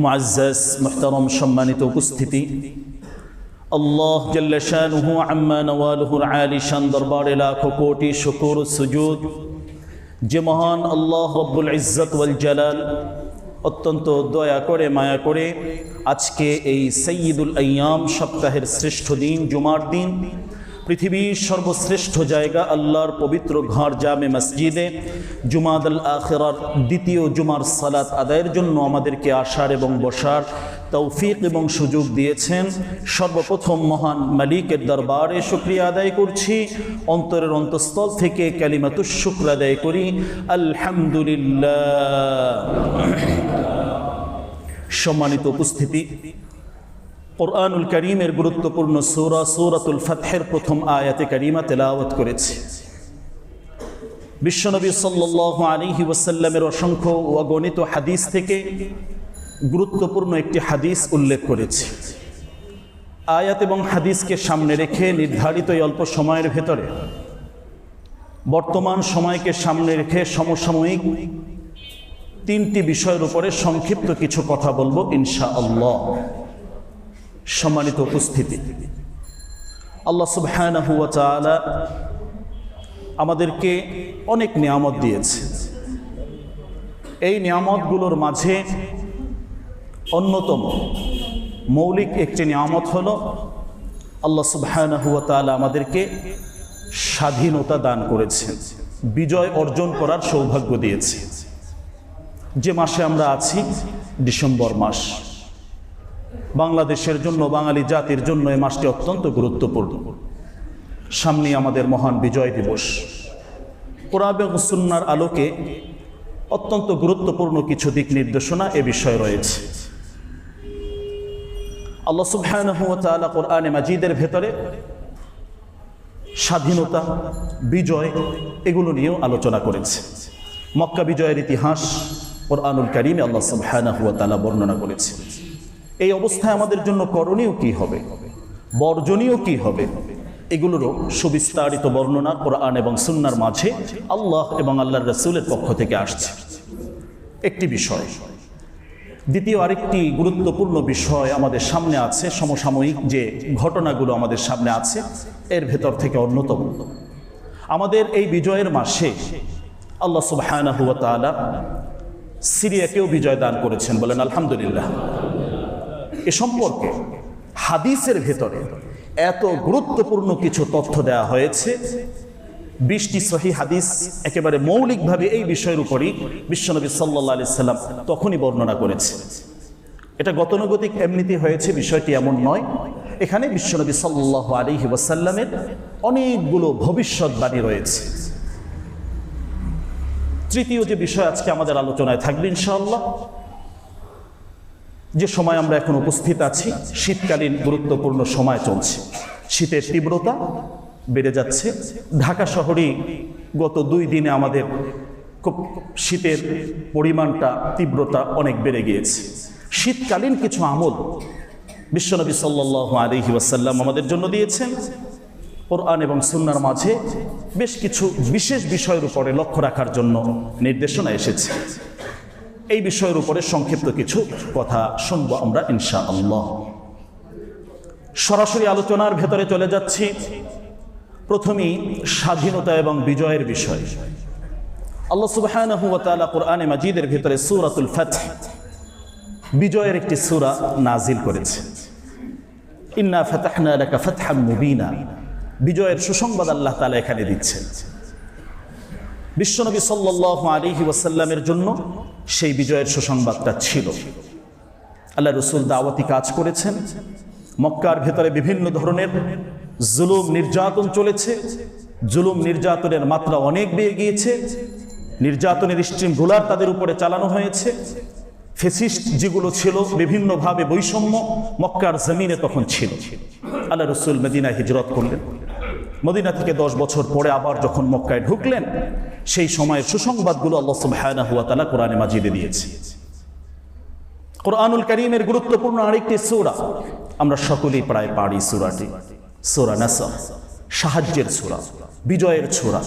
মুআজ্জাজ মুহতারম সম্মানিত উপস্থিতি। আল্লাহ জল্লা শানুহু আম্মা নওয়ালুহুর আলী শান দরবারে লাখো কোটি শুকুর সুজুদ। যে মহান আল্লাহ রব্বুল ইজ্জত ওয়াল জালাল অত্যন্ত দয়া করে, মায়া করে আজকে এই সৈয়দুল আয়াম সপ্তাহের শ্রেষ্ঠ দিন, জুমার দিন পৃথিবীর সর্বশ্রেষ্ঠ জায়গা, আল্লাহর পবিত্র ঘর জামে মসজিদে জুমাদ আল আখেরার দ্বিতীয় জুমার সালাত আদায়ের জন্য আমাদেরকে আসার এবং বসার তৌফিক এবং সুযোগ দিয়েছেন। সর্বপ্রথম মহান মালিকের দরবারে শুক্রিয়া আদায় করছি। অন্তরের অন্তঃস্থল থেকে কালিমাতুর শুক্র আদায় করি। আলহামদুলিল্লাহ। সম্মানিত উপস্থিতি কোরআনুল করিমের গুরুত্বপূর্ণ সৌরা, সৌরাতুল ফাতহের প্রথম আয়াতে করিমা তেলাওয়াত করেছে। বিশ্বনবী সাল্লাহ আলিহি ওয়াসাল্লামের অসংখ্য অগণিত হাদিস থেকে গুরুত্বপূর্ণ একটি হাদিস উল্লেখ করেছে। আয়াত এবং হাদিসকে সামনে রেখে নির্ধারিত অল্প সময়ের ভেতরে বর্তমান সময়কে সামনে রেখে সমসাময়িক তিনটি বিষয়ের উপরে সংক্ষিপ্ত কিছু কথা বলব ইনশা আল্লাহ সম্মানিত উপস্থিতি। আল্লাহ সুবহানাহু ওয়া আমাদেরকে অনেক নিয়ামত দিয়েছে। এই নিয়ামতগুলোর মাঝে অন্যতম মৌলিক একটি নিয়ামত হল আল্লাহ তাআলা আমাদেরকে স্বাধীনতা দান করেছেন বিজয় অর্জন করার সৌভাগ্য দিয়েছে। যে মাসে আমরা আছি, ডিসেম্বর মাস। বাংলাদেশের জন্য, বাঙালি জাতির জন্য এই মাসটি অত্যন্ত গুরুত্বপূর্ণ। সামনে আমাদের মহান বিজয় দিবস। কোরআন এবং সুন্নার আলোকে অত্যন্ত গুরুত্বপূর্ণ কিছু দিক নির্দেশনা এ বিষয়ে রয়েছে। আল্লাহ সুবহানাহু ওয়া তাআলা কোরআনে মাজিদের ভেতরে স্বাধীনতা, বিজয় এগুলো নিয়েও আলোচনা করেছে। মক্কা বিজয়ের ইতিহাস কোরআনুল কারিমে আল্লাহ সুবহানাহু ওয়া তাআলা বর্ণনা করেছে। এই অবস্থায় আমাদের জন্য করণীয় কি হবে? বর্জনীয় কি হবে? এগুলোরও সুবিস্তারিত বর্ণনা কোরআন এবং সুন্নার মাঝে আল্লাহ এবং আল্লাহর রসুলের পক্ষ থেকে আসছে। একটি বিষয়। দ্বিতীয় আরেকটি গুরুত্বপূর্ণ বিষয় আমাদের সামনে আছে, সমসাময়িক যে ঘটনাগুলো আমাদের সামনে আছে, এর ভেতর থেকে অন্যতম। আমাদের এই বিজয়ের মাসে আল্লাহ তাআলা সিরিয়াকেও বিজয় দান করেছেন বলেন, আলহামদুলিল্লাহ। এ সম্পর্কে হাদিসের ভেতরে এত গুরুত্বপূর্ণ কিছু তথ্য দেওয়া হয়েছে। বৃষ্টি সহি হাদিস একেবারে মৌলিকভাবে এই বিষয়ের উপরই বিশ্বনবী সাল্লাহ আলি সাল্লাম তখনই বর্ণনা করেছে। এটা গতানুগতিক এমনিতে হয়েছে, বিষয়টি এমন নয়। এখানে বিশ্বনবী সাল্লাহ আলিহি ওয়াসাল্লামের অনেকগুলো ভবিষ্যৎবাণী রয়েছে। তৃতীয় যে বিষয় আজকে আমাদের আলোচনায় থাকবে ইনশাআল্লাহ যে সময় আমরা এখন উপস্থিত আছি, শীতকালীন গুরুত্বপূর্ণ সময় চলছে। শীতের তীব্রতা বেড়ে যাচ্ছে। ঢাকা শহরেই গত দুই দিনে আমাদের খুব শীতের পরিমাণটা, তীব্রতা অনেক বেড়ে গিয়েছে। শীতকালীন কিছু আমল বিশ্বনবী সাল্লাহ আলহি ওয়াসাল্লাম আমাদের জন্য দিয়েছেন। কোরআন এবং সুন্নার মাঝে বেশ কিছু বিশেষ বিষয়ের উপরে লক্ষ্য রাখার জন্য নির্দেশনা এসেছে। এই বিষয়ের উপরে সংক্ষিপ্ত কিছু কথা শুনব আমরা ইনশা আল্লাহ সরাসরি আলোচনার ভেতরে চলে যাচ্ছি। প্রথমেই স্বাধীনতা এবং বিজয়ের বিষয়। আল্লাহ তাআলা কোরআনে মাজিদের ভেতরে সুরাতুল ফাতহ, বিজয়ের একটি সুরা নাজিল করেছে। ইন্না ফাতাহনা ফাতহাম মুবিনা, বিজয়ের সুসংবাদ আল্লাহ তালা এখানে দিচ্ছেন। বিশ্বনবী সাল্লাহ আলিহি ওয়াসাল্লামের জন্য সেই বিজয়ের সুসংবাদটা ছিল। আল্লাহ রসুল দাওয়াতি কাজ করেছেন। মক্কার ভেতরে বিভিন্ন ধরনের জুলুম নির্যাতন চলেছে। জুলুম নির্যাতনের মাত্রা অনেক বেড়ে গিয়েছে। নির্যাতনের স্ট্রিমগুলার তাদের উপরে চালানো হয়েছে। ফেসিস্ট যেগুলো ছিল বিভিন্নভাবে বৈষম্য মক্কার জমিনে তখন ছিল। আল্লাহ রসুল মেদিনায় হিজরত করলেন। মদিনা থেকে দশ বছর পরে আবার যখন মক্কায় ঢুকলেন সেই সময়ের সুসংবাদগুলো আল্লাহ সুবহানাহু ওয়া তাআলা কোরআনে মাজিদে দিয়েছে। কোরআনুল করিমের গুরুত্বপূর্ণ আরেকটি সূরা। আমরা সকলেই প্রায় পারি সূরাটি। সূরা নাসর, সাহায্যের সূরা, বিজয়ের সূরা।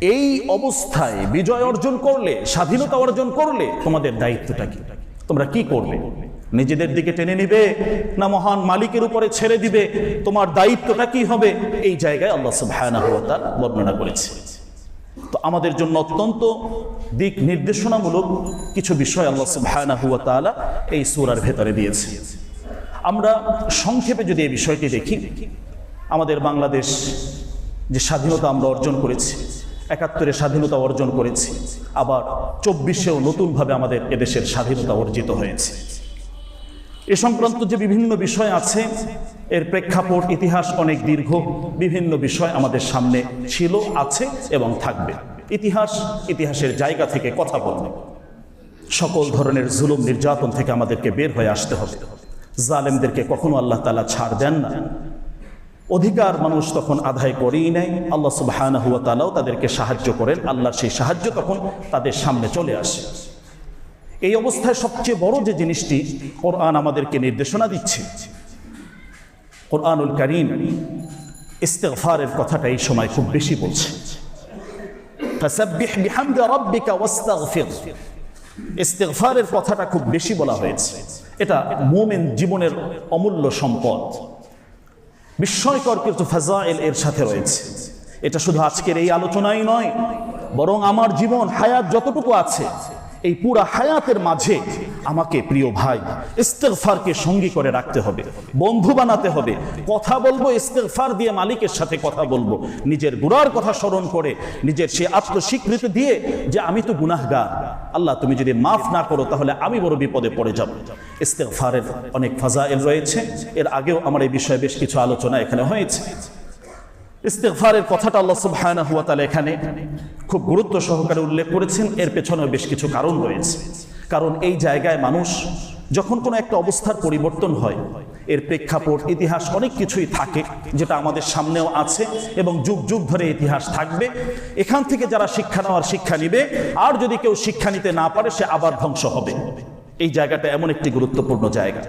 এই অবস্থায় বিজয় অর্জন করলে, স্বাধীনতা অর্জন করলে তোমাদের দায়িত্বটা কি? তোমরা কি করবে? নিজেদের দিকে টেনে নিবে না মহান মালিকের উপরে ছেড়ে দিবে? তোমার দায়িত্বটা কি হবে? এই জায়গায় আল্লাহ সুবহানাহু ওয়া তাআলা বর্ণনা করেছে। তো আমাদের জন্য অত্যন্ত দিক নির্দেশনামূলক কিছু বিষয় আল্লাহ সুবহানাহু ওয়া তাআলা এই সূরার ভেতরে দিয়েছে। আমরা সংক্ষেপে যদি এই বিষয়টি দেখি, আমাদের বাংলাদেশ যে স্বাধীনতা আমরা অর্জন করেছি, একাত্তরে স্বাধীনতা অর্জন করেছি, আবার চব্বিশেও নতুনভাবে আমাদের এদেশের স্বাধীনতা অর্জিত হয়েছে। এ সংক্রান্ত যে বিভিন্ন বিষয় আছে, এর প্রেক্ষাপট, ইতিহাস অনেক দীর্ঘ, বিভিন্ন বিষয় আমাদের সামনে ছিল, আছে এবং থাকবে। ইতিহাস, ইতিহাসের জায়গা থেকে কথা বলবে। সকল ধরনের জুলুম নির্যাতন থেকে আমাদেরকে বের হয়ে আসতে হবে। জালেমদেরকে কখনো আল্লাহ তালা ছাড় দেন না। অধিকার মানুষ তখন আদায় করেই নেয়। আল্লাহ তালাও তাদেরকে সাহায্য করেন। আল্লাহর সেই সাহায্য তখন তাদের সামনে চলে আসে। এই অবস্থায় সবচেয়ে বড় যে জিনিসটি কোরআন আমাদেরকে নির্দেশনা দিচ্ছে, কোরআনুল করিম ইস্তেগফারের কথাটা এই সময় খুব বেশি বলছে। রাব্বিকা কথাটা খুব বেশি বলা হয়েছে। এটা মুমিন জীবনের অমূল্য সম্পদ। বিস্ময়কর কিছু ফাজাইল এর সাথে রয়েছে। এটা শুধু আজকের এই আলোচনাই নয়, বরং আমার জীবন, হায়াত যতটুকু আছে এই পুরা হায়াতের মাঝে আমাকে প্রিয় ভাই, ইস্তেগফারকে সঙ্গী করে রাখতে হবে, বন্ধু বানাতে হবে। কথা বলব, ইস্তেগফার দিয়ে মালিকের সাথে কথা বলব। নিজের গুনার কথা স্মরণ করে, নিজের সে আত্মস্বীকৃতি দিয়ে যে আমি তো গুনাহগার। আল্লাহ, তুমি যদি মাফ না করো, তাহলে আমি বড় বিপদে পড়ে যাব। ইস্তেগফারের অনেক ফাজাইল রয়েছে। এর আগেও আমার এই বিষয়ে বেশ কিছু আলোচনা এখানে হয়েছে। ইস্তেগফারের কথাটা আল্লাহ সুবহানাহু ওয়া তাআলা এখানে খুব গুরুত্ব সহকারে উল্লেখ করেছেন। এর পেছনেও বেশ কিছু কারণ রয়েছে। কারণ এই জায়গায় মানুষ যখন কোনো একটা অবস্থার পরিবর্তন হয়, এর প্রেক্ষাপট, ইতিহাস অনেক কিছুই থাকে যেটা আমাদের সামনেও আছে এবং যুগ যুগ ধরে ইতিহাস থাকবে। এখান থেকে যারা শিক্ষা নেওয়ার শিক্ষা নিবে, আর যদি কেউ শিক্ষা নিতে না পারে, সে আবার ধ্বংস হবে। এই জায়গাটা এমন একটি গুরুত্বপূর্ণ জায়গা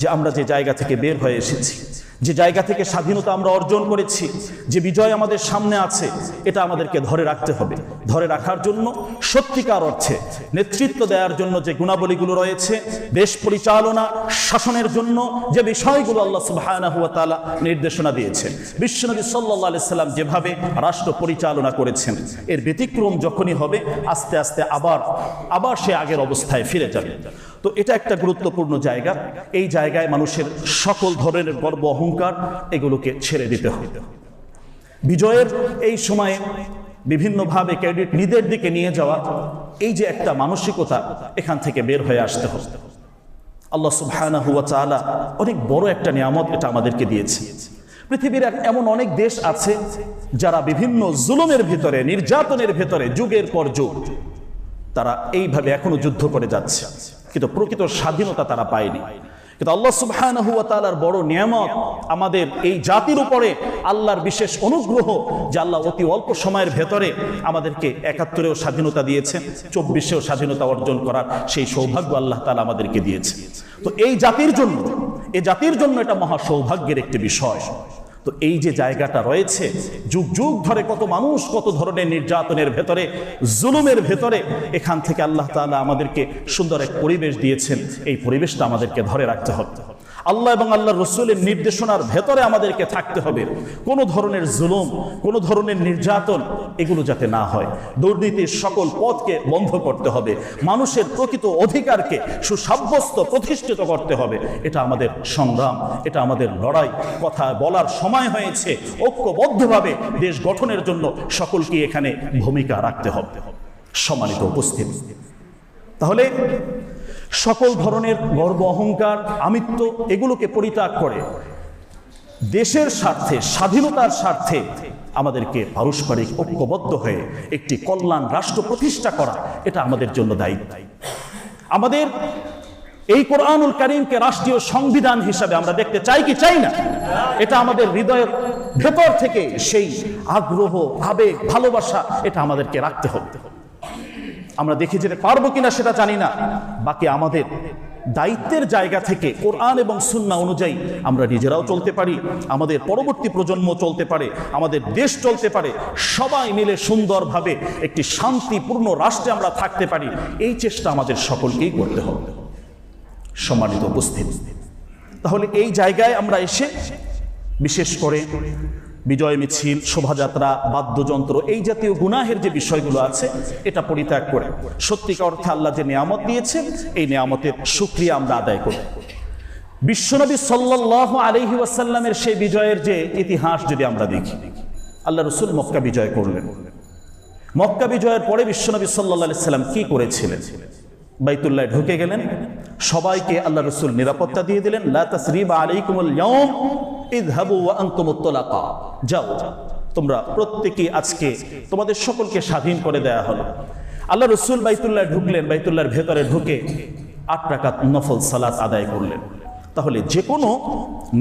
যে আমরা যে জায়গা থেকে বের হয়ে এসেছি যে জায়গা থেকে স্বাধীনতা আমরা অর্জন করেছি, যে বিজয় আমাদের সামনে আছে, এটা আমাদেরকে ধরে রাখতে হবে। ধরে রাখার জন্য সত্যিকার অর্থে নেতৃত্ব দেওয়ার জন্য যে গুণাবলীগুলো রয়েছে, দেশ পরিচালনা, শাসনের জন্য যে বিষয়গুলো আল্লাহ সুবহানাহু ওয়া তাআলা নির্দেশনা দিয়েছেন। বিশ্বনবী আলাইহি সাল্লাম যেভাবে রাষ্ট্র পরিচালনা করেছেন, এর ব্যতিক্রম যখনই হবে, আস্তে আস্তে আবার আবার সে আগের অবস্থায় ফিরে যাবে। তো এটা একটা গুরুত্বপূর্ণ জায়গা। এই জায়গায় মানুষের সকল ধরনের গর্ব অহংকার এগুলোকে ছেড়ে দিতে হবে। বিজয়ের এই সময়ে বিভিন্নভাবে ক্রেডিট নিজের দিকে নিয়ে যাওয়া, এই যে একটা মানসিকতা এখান থেকে বের হয়ে আসতে হবে। আল্লাহ সুবহানাহু হুয়া চালা অনেক বড় একটা নিয়ামত এটা আমাদেরকে দিয়েছে। পৃথিবীর এমন অনেক দেশ আছে যারা বিভিন্ন জুলুমের ভিতরে, নির্যাতনের ভিতরে, যুগের পর যুগ তারা এইভাবে এখনও যুদ্ধ করে যাচ্ছে। কিন্তু প্রকৃত স্বাধীনতা তারা পায়নি। কিন্তু আল্লাহ সুবহান হুয়া তালার বড় নিয়ামত আমাদের এই জাতির উপরে আল্লাহর বিশেষ অনুগ্রহ যে আল্লাহ অতি অল্প সময়ের ভেতরে আমাদেরকে একাত্তরেও স্বাধীনতা দিয়েছেন চব্বিশেও স্বাধীনতা অর্জন করার সেই সৌভাগ্য আল্লাহ তালা আমাদেরকে দিয়েছে। তো এই জাতির জন্য, এই জাতির জন্য এটা মহা সৌভাগ্যের একটি বিষয়। তো এই যে জায়গাটা রয়েছে, যুগ যুগ ধরে কত মানুষ কত ধরনের নির্যাতনের ভেতরে, জুলুমের ভেতরে, এখান থেকে আল্লাহ তালা আমাদেরকে সুন্দর এক পরিবেশ দিয়েছেন। এই পরিবেশটা আমাদেরকে ধরে রাখতে হবে। আল্লাহ এবং আল্লাহ রসুলের নির্দেশনার ভেতরে আমাদেরকে থাকতে হবে। কোনো ধরনের জুলুম, কোনো ধরনের নির্যাতন এগুলো যাতে না হয়। দুর্নীতির সকল পথকে বন্ধ করতে হবে। মানুষের প্রকৃত অধিকারকে সুসাব্যস্ত প্রতিষ্ঠিত করতে হবে। এটা আমাদের সংগ্রাম, এটা আমাদের লড়াই। কথা বলার সময় হয়েছে। ঐক্যবদ্ধভাবে দেশ গঠনের জন্য সকলকে এখানে ভূমিকা রাখতে হবে। সম্মানিত উপস্থিত। তাহলে সকল ধরনের গর্ব, অহংকার, আমিত্ব এগুলোকে পরিত্যাগ করে। দেশের স্বার্থে, স্বাধীনতার স্বার্থে আমাদেরকে পারস্পরিক ঐক্যবদ্ধ হয়ে একটি কল্যাণ রাষ্ট্র প্রতিষ্ঠা করা, এটা আমাদের জন্য দায়িত্ব আমাদের এই কোরআনুল করিমকে রাষ্ট্রীয় সংবিধান হিসাবে আমরা দেখতে চাই কি চাই না? এটা আমাদের হৃদয়ের ভেতর থেকে সেই আগ্রহ, আবেগ, ভালোবাসা, এটা আমাদেরকে রাখতে হবে। আমরা দেখে যেতে পারব কিনা সেটা জানি না। বাকি আমাদের দায়িত্বের জায়গা থেকে কোরআন এবং সুন্না অনুযায়ী আমরা নিজেরাও চলতে পারি, আমাদের পরবর্তী প্রজন্ম চলতে পারে, আমাদের দেশ চলতে পারে, সবাই মিলে সুন্দরভাবে একটি শান্তিপূর্ণ রাষ্ট্রে আমরা থাকতে পারি, এই চেষ্টা আমাদের সকলকেই করতে হবে। সম্মানিত উপস্থিত, তাহলে এই জায়গায় আমরা এসে বিশেষ করে বিজয় মিছিল, শোভাযাত্রা, বাদ্যযন্ত্র, এই জাতীয় গুনাহের যে বিষয়গুলো আছে, এটা পরিত্যাগ করে। সত্যিকার অর্থে আল্লাহ যে নিয়ামত দিয়েছেন, এই নিয়ামতের সুক্রিয়া আমরা আদায় করি। বিশ্বনবী সাল্লাহ আলহি ওয়াসাল্লামের সেই বিজয়ের যে ইতিহাস যদি আমরা দেখি, আল্লাহ রসুল মক্কা বিজয় করলেন। মক্কা বিজয়ের পরে বিশ্বনবী সাল্লাহ সাল্লাম কি করেছিলেন? বাইতুল্লাহ ঢুকে গেলেন, সবাইকে আল্লাহ রসুল নিরাপত্তা দিয়ে দিলেন, লা তাসরিবা আলাইকুমুল যাও, তোমরা প্রত্যেকে আজকে তোমাদের সকলকে স্বাধীন করে দেয়া হলো। আল্লাহ রসুল বাইতুল্লাহ ঢুকলেন, বাইতুল্লাহর ভেতরে ঢুকে আট রাকাত নফল সালাত আদায় করলেন। তাহলে যে কোনো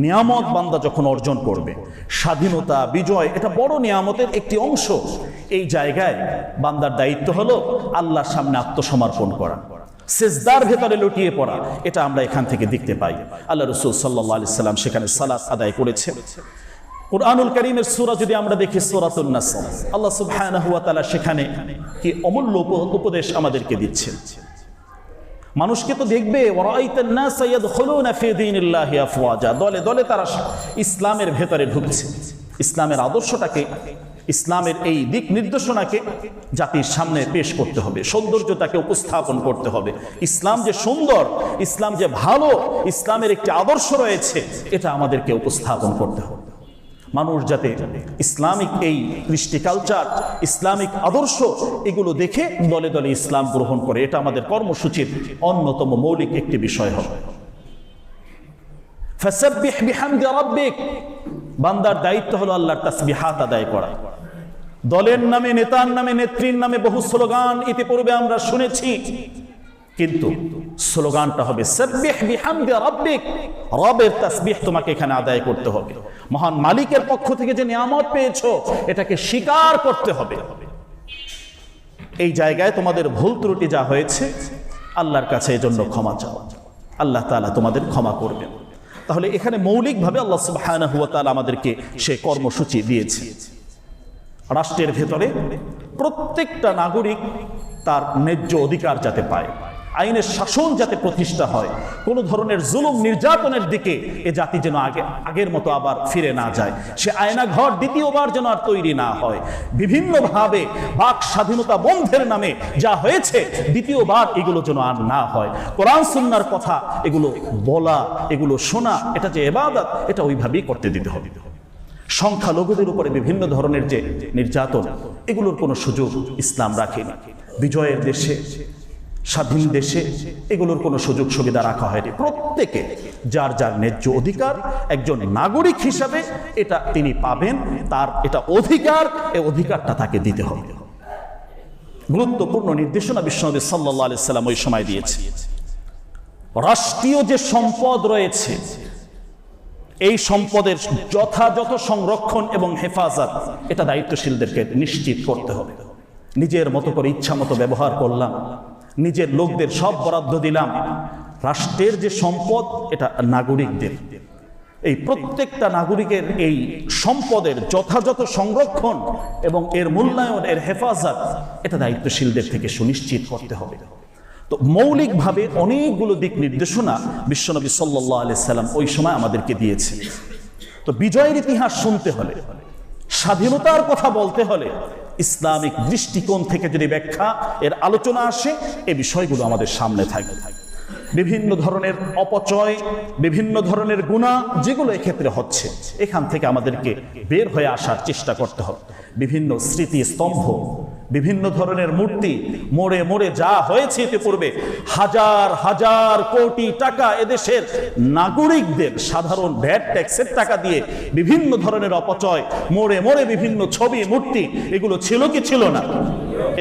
নিয়ামত বান্দা যখন অর্জন করবে, স্বাধীনতা, বিজয়, এটা বড় নিয়ামতের একটি অংশ। এই জায়গায় বান্দার দায়িত্ব হলো আল্লাহর সামনে আত্মসমর্পণ করা। সেজদার ভেতরে লুটিয়ে পড়া, এটা আমরা এখান থেকে দেখতে পাই। আল্লাহ রসুল সাল্লাহ আলি সাল্লাম সেখানে সালাত আদায় করেছে। কোরআনুল করিমের সূরা যদি আমরা দেখি, সূরাতুন নাস, আল্লাহ সুবহানাহু ওয়া তাআলা সেখানে কি অমূল্য উপ- উপদেশ আমাদেরকে দিচ্ছেন মানুষকে তো দেখবে দলে দলে তারা ইসলামের ভেতরে ঢুকছে। ইসলামের আদর্শটাকে ইসলামের এই দিক নির্দেশনাকে জাতির সামনে পেশ করতে হবে, সৌন্দর্যতাকে উপস্থাপন করতে হবে। ইসলাম যে সুন্দর, ইসলাম যে ভালো, ইসলামের একটি আদর্শ রয়েছে, এটা আমাদেরকে উপস্থাপন করতে হবে। মানুষ যাতে ইসলামিক এই কৃষ্টি কালচার ইসলামিক আদর্শ, এগুলো দেখে দলে দলে ইসলাম গ্রহণ করে, এটা আমাদের কর্মসূচির অন্যতম মৌলিক একটি বিষয় হবে। বান্দার দায়িত্ব হলো আল্লাহর তাসবিহাত আদায় করা। দলের নামে, নেতার নামে, নেত্রীর নামে বহু স্লোগান ইতিপূর্বে আমরা শুনেছি। কিন্তু স্লোগানটা হবে রবের তাসবিহ তোমাকে এখানে আদায় করতে হবে। মহান মালিকের পক্ষ থেকে যে নিয়ামত পেয়েছ, এটাকে স্বীকার করতে হবে। এই জায়গায় তোমাদের ভুল ত্রুটি যা হয়েছে, আল্লাহর কাছে এজন্য ক্ষমা চাও। আল্লাহ তাআলা তোমাদের ক্ষমা করবেন। তাহলে এখানে মৌলিকভাবে আল্লাহ তাআলা আমাদেরকে সে কর্মসূচি দিয়েছে। রাষ্ট্রের ভেতরে প্রত্যেকটা নাগরিক তার ন্যায্য অধিকার যাতে পায়, আইনের শাসন যাতে প্রতিষ্ঠা হয়, কোনো ধরনের জুলুম নির্যাতনের দিকে এ জাতি যেন আগে, আগের মতো আবার ফিরে না যায়। সে আয়নাঘর দ্বিতীয়বার যেন আর তৈরি না হয়। বিভিন্নভাবে বাক স্বাধীনতা বন্ধের নামে যা হয়েছে, দ্বিতীয়বার এগুলো যেন আর না হয়। কোরআন সুন্নার কথা এগুলো বলা, এগুলো শোনা, এটা যে এবাদত, এটা ওইভাবেই করতে দিতে হবে। সংখ্যালঘুদের উপরে বিভিন্ন ধরনের যে নির্যাতন, এগুলোর কোনো সুযোগ ইসলাম রাখেনি। বিজয়ের দেশে, স্বাধীন দেশে এগুলোর কোনো সুযোগ সুবিধা রাখা হয়নি। প্রত্যেকে যার যার ন্যায্য অধিকার, একজন নাগরিক হিসাবে এটা তিনি পাবেন, তার এটা অধিকার এই অধিকারটা তাকে দিতে হবে। গুরুত্বপূর্ণ নির্দেশনা বিশ্বনবী সাল্লাহ আলি সাল্লাম ওই সময় দিয়েছে। রাষ্ট্রীয় যে সম্পদ রয়েছে এই সম্পদের যথাযথ সংরক্ষণ এবং হেফাজত এটা দায়িত্বশীলদেরকে নিশ্চিত করতে হবে। নিজের মতো করে ইচ্ছা মতো ব্যবহার করলাম, নিজের লোকদের সব বরাদ্দ দিলাম, রাষ্ট্রের যে সম্পদ এটা নাগরিকদের। এই প্রত্যেকটা নাগরিকের এই সম্পদের যথাযথ সংরক্ষণ এবং এর মূল্যায়ন, এর হেফাজত এটা দায়িত্বশীলদের থেকে সুনিশ্চিত করতে হবে। তো মৌলিকভাবে অনেকগুলো দিক নির্দেশনা বিশ্বনবী সাল্লাহ আলি সাল্লাম ওই সময় আমাদেরকে দিয়েছে। তো বিজয়ের ইতিহাস শুনতে হলে, স্বাধীনতার কথা বলতে হলে, ইসলামিক দৃষ্টিকোণ থেকে যদি ব্যাখ্যা এর আলোচনা আসে, এ বিষয়গুলো আমাদের সামনে থাকবে। বিভিন্ন ধরনের অপচয়, বিভিন্ন ধরনের গুণা, যেগুলো এক্ষেত্রে হচ্ছে, এখান থেকে আমাদেরকে বের হয়ে আসার চেষ্টা করতে হবে। বিভিন্ন স্মৃতি স্তম্ভ বিভিন্ন ধরনের মূর্তি, মোড়ে মোড়ে যা হয়েছে ইতিপূর্বে হাজার হাজার কোটি টাকা এদেশের নাগরিকদের সাধারণ ভ্যাট, ট্যাক্সের টাকা দিয়ে বিভিন্ন ধরনের অপচয়, মোড়ে মোড়ে বিভিন্ন ছবি, মূর্তি, এগুলো ছিল কি ছিল না?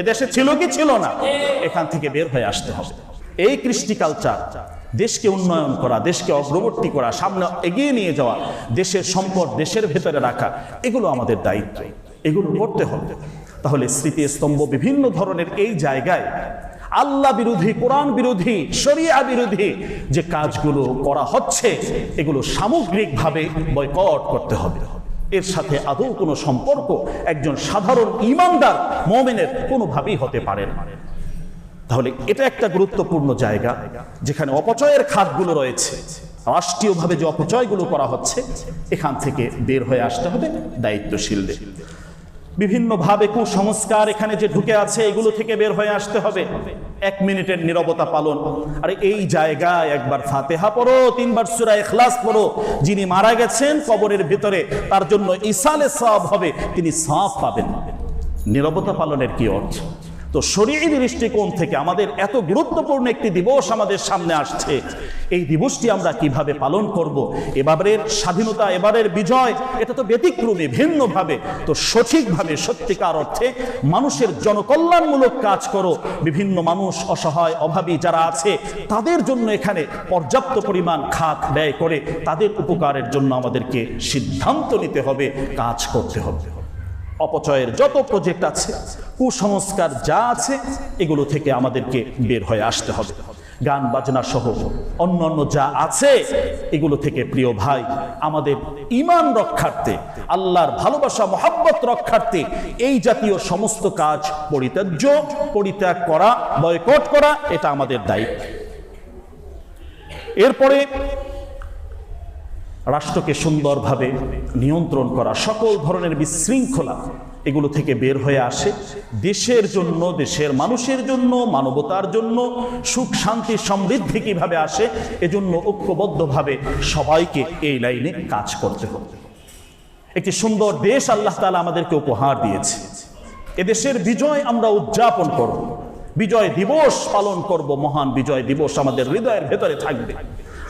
এদেশে ছিল কি ছিল না? এখান থেকে বের হয়ে আসতে হবে। এই কৃষ্টি কালচার দেশকে উন্নয়ন করা, দেশকে অগ্রবর্তী করা, সামনে এগিয়ে নিয়ে যাওয়া, দেশের সম্পদ, দেশের ভেতরে রাখা, এগুলো আমাদের দায়িত্ব। এগুলো করতে হবে। তাহলে স্মৃতিস্তম্ভ বিভিন্ন ধরনের এই জায়গায় আল্লাহ বিরোধী, কোরআন বিরোধী, শরিয়া বিরোধী যে কাজগুলো করা হচ্ছে, এগুলো সামগ্রিকভাবে বয়কট করতে হবে। এর সাথে আদৌ কোনো সম্পর্ক একজন সাধারণ ইমানদার মোমেনের কোনোভাবেই হতে পারে না। তাহলে এটা একটা গুরুত্বপূর্ণ জায়গা যেখানে অপচয়ের খাতগুলো রয়েছে। রাষ্ট্রীয়ভাবে যে অপচয়গুলো করা হচ্ছে, এখান থেকে বের হয়ে আসতে হবে দায়িত্বশীলদের। বিভিন্নভাবে কুসংস্কার এখানে যে ঢুকে আছে, এগুলো থেকে বের হয়ে আসতে হবে। এক মিনিটের নিরবতা পালন। আর এই জায়গায় একবার ফাতেহা পড়ো, তিনবার সুরা এখলাস পড়ো। যিনি মারা গেছেন, কবরের ভিতরে, তার জন্য ইসালে সব হবে। তিনি সাফ পাবেন। নিরবতা পালনের কি অর্থ? তো শরীর দৃষ্টিকোণ থেকে আমাদের এত গুরুত্বপূর্ণ একটি দিবস আমাদের সামনে আসছে। এই দিবসটি আমরা কীভাবে পালন করব? এবারের স্বাধীনতা, এবারের বিজয়, এটা তো ব্যতিক্রমী, ভিন্নভাবে, তো সঠিকভাবে, সত্যিকার অর্থে মানুষের জনকল্যাণমূলক কাজ করো। বিভিন্ন মানুষ, অসহায়, অভাবী যারা আছে, তাদের জন্য এখানে পর্যাপ্ত পরিমাণ খাত ব্যয় করে তাদের উপকারের জন্য আমাদেরকে সিদ্ধান্ত নিতে হবে, কাজ করতে হবে। অপচয়ের যত প্রজেক্ট আছে, কুসংস্কার যা আছে, এগুলো থেকে আমাদেরকে বের হয়ে আসতে হবে। গান বাজনা সহ অন্যান্য যা আছে, এগুলো থেকে প্রিয় ভাই, আমাদের ইমান রক্ষার্থে, আল্লাহর ভালোবাসা, মহাব্বত রক্ষার্থে এই জাতীয় সমস্ত কাজ পরিত্যাজ্য, পরিত্যাগ করা বয়কট করা, এটা আমাদের দায়িত্ব। এরপরে রাষ্ট্রকে সুন্দরভাবে নিয়ন্ত্রণ করা, সকল ধরনের বিশৃঙ্খলা এগুলো থেকে বের হয়ে আসে। দেশের জন্য, দেশের মানুষের জন্য, মানবতার জন্য সুখ, শান্তি, সমৃদ্ধি কীভাবে আসে, এজন্য ঐক্যবদ্ধভাবে সবাইকে এই লাইনে কাজ করতে হবে। একটি সুন্দর দেশ আল্লাহ তালা আমাদেরকে উপহার দিয়েছে। এদেশের বিজয় আমরা উদযাপন করব। বিজয় দিবস পালন করব, মহান বিজয় দিবস আমাদের হৃদয়ের ভেতরে থাকবে।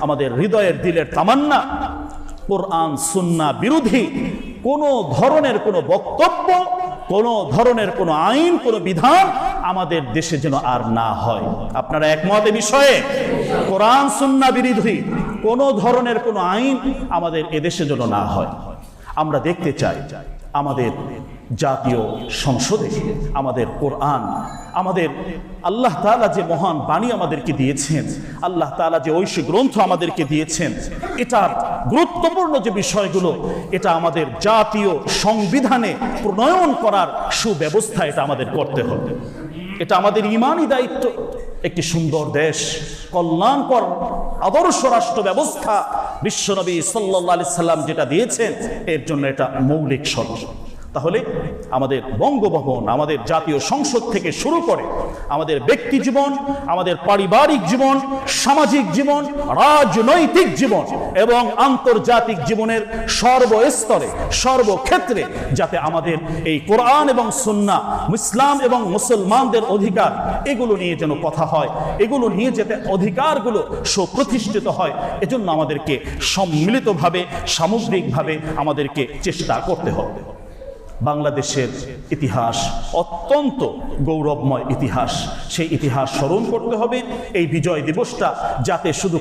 আমাদের হৃদয়ের দিলের তামান্না, কোরআন, সুন্না বিরোধী, কোনো ধরনের কোনো বক্তব্য, কোনো ধরনের কোনো আইন, কোনো বিধান আমাদের দেশে যেন আর না হয়। আপনারা একমত বিষয়ে? কোরআন, সুন্না বিরোধী, কোনো ধরনের কোনো আইন আমাদের এদেশে যেন না হয়। আমরা দেখতে চাই, আমাদের জাতীয় সংসদে আমাদের কোরআন, আমাদের আল্লাহ তাআলা যে মহান বাণী আমাদেরকে দিয়েছেন, আল্লাহ তাআলা যে ঐশী গ্রন্থ আমাদেরকে দিয়েছেন, এটার গুরুত্বপূর্ণ যে বিষয়গুলো, এটা আমাদের জাতীয় সংবিধানে প্রণয়ন করার সুব্যবস্থা এটা আমাদের করতে হবে। এটা আমাদের ইমানই দায়িত্ব। একটি সুন্দর দেশ, কল্যাণকর আদর্শ রাষ্ট্র ব্যবস্থা বিশ্বনবী সাল্লাহ আলি সাল্লাম যেটা দিয়েছেন, এর জন্য এটা মৌলিক শর্ত। তাহলে আমাদের বঙ্গভবন, আমাদের জাতীয় সংসদ থেকে শুরু করে আমাদের ব্যক্তি জীবন, আমাদের পারিবারিক জীবন, সামাজিক জীবন, রাজনৈতিক জীবন এবং আন্তর্জাতিক জীবনের সর্বস্তরে, সর্বক্ষেত্রে যাতে আমাদের এই কোরআন এবং সুন্না ইসলাম এবং মুসলমানদের অধিকার এগুলো নিয়ে যেন কথা হয়, এগুলো নিয়ে যেতে অধিকারগুলো সুপ্রতিষ্ঠিত হয়, এজন্য আমাদেরকে সম্মিলিতভাবে, সামগ্রিকভাবে আমাদেরকে চেষ্টা করতে হবে। বাংলাদেশের ইতিহাস অত্যন্ত গৌরবময় ইতিহাস। সেই ইতিহাস স্মরণ করতে হবে। এই বিজয় দিবসটা যাতে শুধু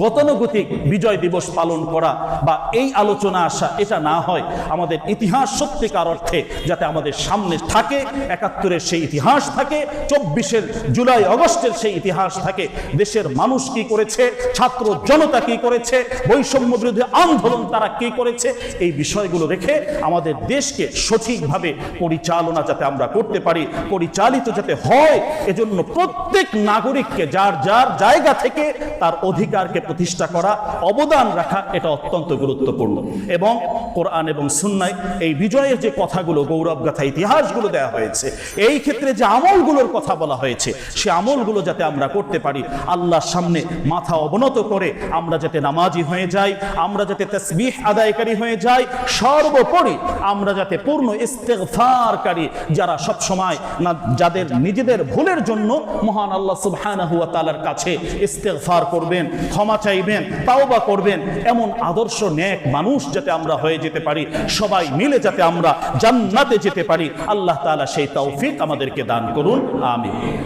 গতানুগতিক বিজয় দিবস পালন করা বা এই আলোচনা আসা, এটা না হয়। আমাদের ইতিহাস সত্যিকার অর্থে যাতে আমাদের সামনে থাকে, একাত্তরের সেই ইতিহাস থাকে, চব্বিশের জুলাই অগস্টের সেই ইতিহাস থাকে। দেশের মানুষ কি করেছে, ছাত্র জনতা কি করেছে, বৈষম্য বিরোধী আন্দোলন তারা কি করেছে, এই বিষয়গুলো রেখে আমাদের দেশকে সঠিকভাবে পরিচালনা যাতে আমরা করতে পারি, পরিচালিত যাতে হয়, এজন্য প্রত্যেক নাগরিককে যার যার জায়গা থেকে তার অধিকারকে প্রতিষ্ঠা করা, অবদান রাখা, এটা অত্যন্ত গুরুত্বপূর্ণ। এবং কোরআন এবং সুন্নায় এই বিজয়ের যে কথাগুলো, গৌরব গাথা ইতিহাসগুলো দেওয়া হয়েছে, এই ক্ষেত্রে যে আমলগুলোর কথা বলা হয়েছে, সে আমলগুলো যাতে আমরা করতে পারি, আল্লাহর সামনে মাথা অবনত করে আমরা যাতে নামাজি হয়ে যাই, আমরা যাতে তসবিহ আদায়কারী হয়ে যাই, সর্বোপরি আমরা যাতে পূর্ণ ইস্তেগফারকারী, যারা সব সময় না, যাদের নিজেদের ভুলের জন্য মহান আল্লাহ সুবহানাহু ওয়া তাআলার কাছে ইস্তেগফার করবেন ক্ষমা চাইবেন তাও বা করবেন। এমন আদর্শ ন্যাক মানুষ যাতে আমরা হয়ে যেতে পারি, সবাই মিলে যাতে আমরা জান্নাতে যেতে পারি। আল্লাহ তালা সেই তৌফিক আমাদেরকে দান করুন। আমিন।